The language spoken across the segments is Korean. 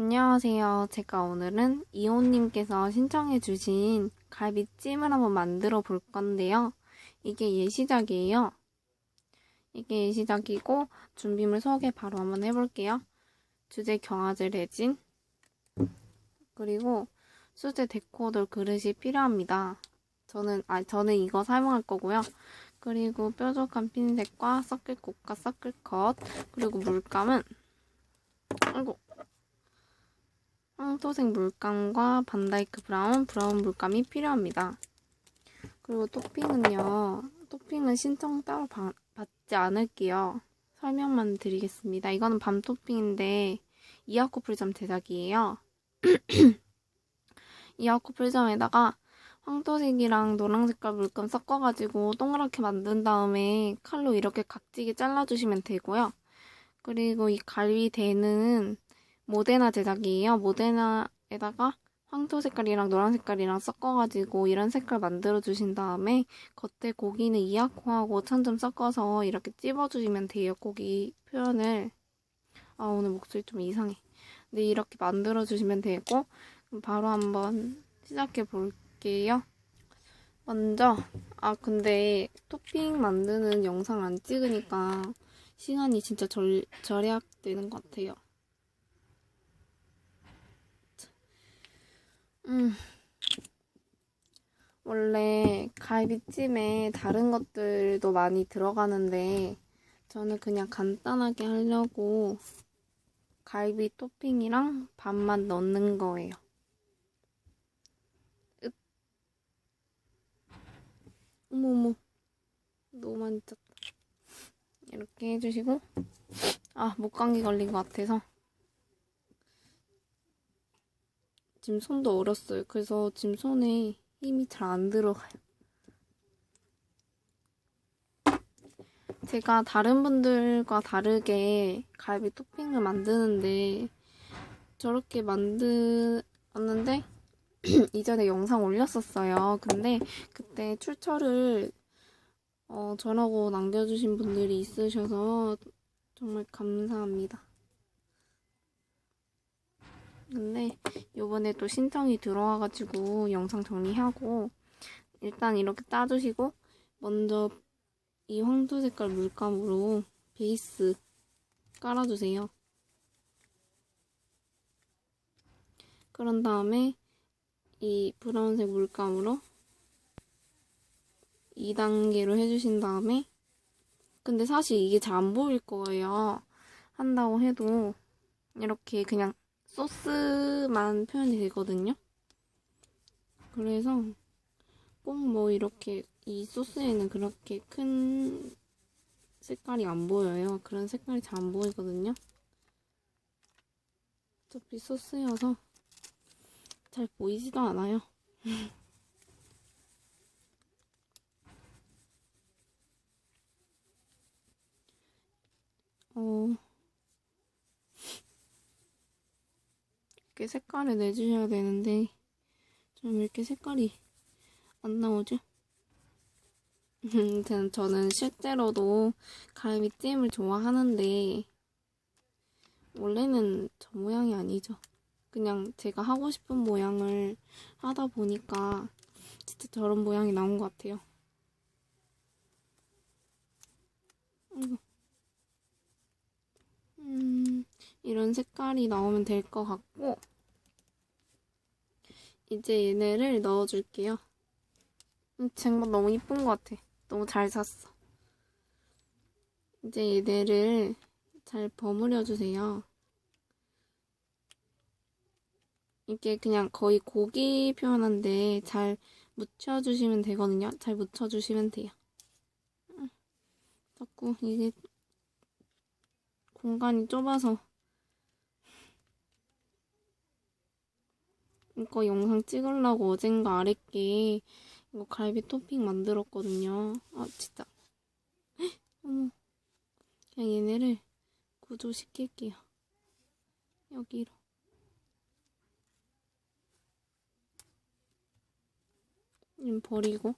안녕하세요. 제가 오늘은 이호님께서 신청해주신 갈비찜을 한번 만들어 볼 건데요. 이게 예시작이에요. 이게 예시작이고 준비물 소개 바로 한번 해볼게요. 주제 경화제 레진 그리고 수제 데코더 그릇이 필요합니다. 저는 아 저는 이거 사용할 거고요. 그리고 뾰족한 핀셋과 서클꽃과 서클컷 그리고 물감은 아이고 황토색 물감과 반다이크 브라운, 브라운 물감이 필요합니다. 그리고 토핑은요. 토핑은 신청 따로 바, 받지 않을게요. 설명만 드리겠습니다. 이거는 밤 토핑인데 이하코 풀점 제작이에요. 이하코 풀점에다가 황토색이랑 노랑 색깔 물감 섞어가지고 동그랗게 만든 다음에 칼로 이렇게 각지게 잘라주시면 되고요. 그리고 이 갈비 대는 모데나 제작이에요. 모데나에다가 황토 색깔이랑 노란 색깔이랑 섞어가지고 이런 색깔 만들어주신 다음에 겉에 고기는 이하코하고 천점 섞어서 이렇게 찝어주시면 돼요. 고기 표현을. 아 오늘 목소리 좀 이상해. 근데 이렇게 만들어주시면 되고 바로 한번 시작해 볼게요. 먼저 아 근데 토핑 만드는 영상 안 찍으니까 시간이 진짜 절, 절약되는 것 같아요. 음. 원래 갈비찜에 다른 것들도 많이 들어가는데 저는 그냥 간단하게 하려고 갈비 토핑이랑 밥만 넣는 거예요. 읍. 어머머. 너무 많이 짰다. 이렇게 해주시고 아 목감기 걸린 것 같아서 지금 손도 얼었어요. 그래서 지금 손에 힘이 잘 안 들어가요. 제가 다른 분들과 다르게 갈비 토핑을 만드는데 저렇게 만들었는데 이전에 영상 올렸었어요. 근데 그때 출처를 어, 저라고 남겨주신 분들이 있으셔서 정말 감사합니다. 근데 요번에 또 신청이 들어와가지고 영상 정리하고 일단 이렇게 따주시고 먼저 이 황토 색깔 물감으로 베이스 깔아주세요. 그런 다음에 이 브라운색 물감으로 2단계로 해주신 다음에 근데 사실 이게 잘 안 보일 거예요. 한다고 해도 이렇게 그냥 소스만 표현이 되거든요. 그래서 꼭 뭐 이렇게 이 소스에는 그렇게 큰 색깔이 안 보여요. 그런 색깔이 잘 안 보이거든요. 어차피 소스여서 잘 보이지도 않아요. 어... 이렇게 색깔을 내주셔야 되는데 좀 이렇게 색깔이 안 나오죠? 저는 실제로도 갈비찜을 좋아하는데 원래는 저 모양이 아니죠. 그냥 제가 하고 싶은 모양을 하다 보니까 진짜 저런 모양이 나온 것 같아요. 음, 이런 색깔이 나오면 될 것 같고 이제 얘네를 넣어줄게요. 쟁반 너무 이쁜 것 같아. 너무 잘 샀어. 이제 얘네를 잘 버무려 주세요. 이게 그냥 거의 고기 표현한데 잘 묻혀주시면 되거든요. 잘 묻혀주시면 돼요. 자꾸 이게 공간이 좁아서 이거 영상 찍으려고 어젠가 아랫게 이거 갈비 토핑 만들었거든요. 아 진짜. 어머. 그냥 얘네를 구조시킬게요. 여기로. 좀 버리고.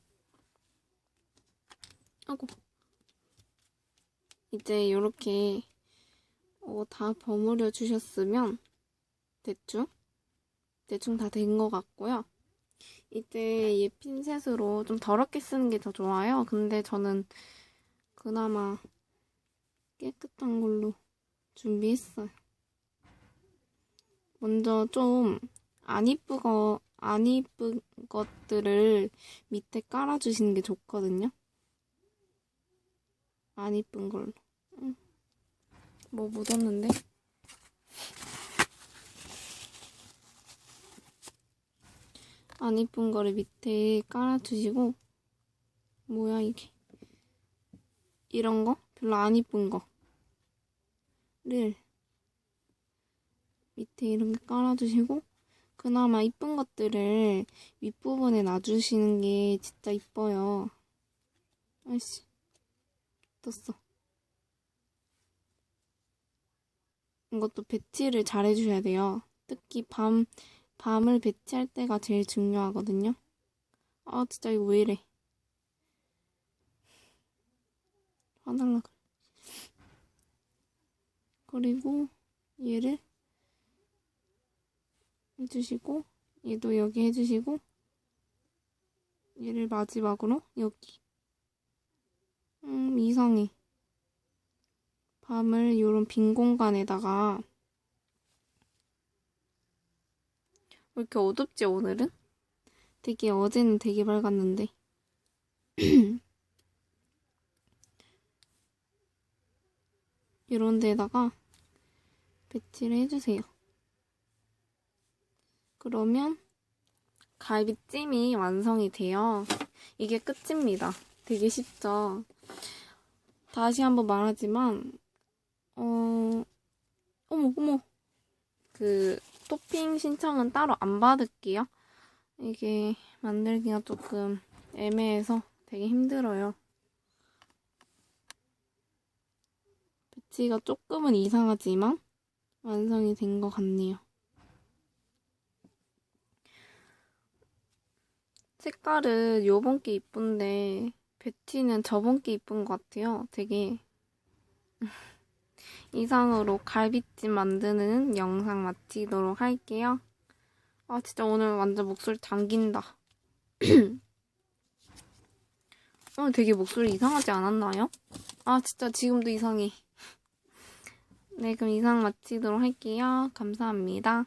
아고. 이제 이렇게 어, 다 버무려 주셨으면 대충 대충 다 된 것 같고요. 이제 얘 핀셋으로 좀 더럽게 쓰는 게 더 좋아요. 근데 저는 그나마 깨끗한 걸로 준비했어요. 먼저 좀 안 이쁘거 안 이쁜 것들을 밑에 깔아주시는 게 좋거든요. 안 이쁜 걸로. 응. 뭐 묻었는데? 안 이쁜 거를 밑에 깔아주시고 뭐야 이게. 이런 거? 별로 안 이쁜 거를 밑에 이렇게 깔아주시고 그나마 이쁜 것들을 윗부분에 놔주시는 게 진짜 이뻐요. 아이씨 떴어. 이것도 배치를 잘 해주셔야 돼요. 특히 밤 밤을 배치할 때가 제일 중요하거든요. 아, 진짜 이거 왜 이래. 화날라 그래. 그리고 얘를 해주시고, 얘도 여기 해주시고, 얘를 마지막으로 여기. 음, 이상해. 밤을 요런 빈 공간에다가 왜 이렇게 어둡지, 오늘은? 되게, 어제는 되게 밝았는데. 이런 데다가 배치를 해주세요. 그러면 갈비찜이 완성이 돼요. 이게 끝입니다. 되게 쉽죠? 다시 한번 말하지만, 어, 어머, 어머. 그, 토핑 신청은 따로 안 받을게요. 이게 만들기가 조금 애매해서 되게 힘들어요. 배치가 조금은 이상하지만 완성이 된 것 같네요. 색깔은 요번 게 이쁜데 배치는 저번 게 이쁜 것 같아요. 되게 이상으로 갈비찜 만드는 영상 마치도록 할게요. 아, 진짜 오늘 완전 목소리 잠긴다. 오늘 되게 목소리 이상하지 않았나요? 아, 진짜 지금도 이상해. 네, 그럼 이상 마치도록 할게요. 감사합니다.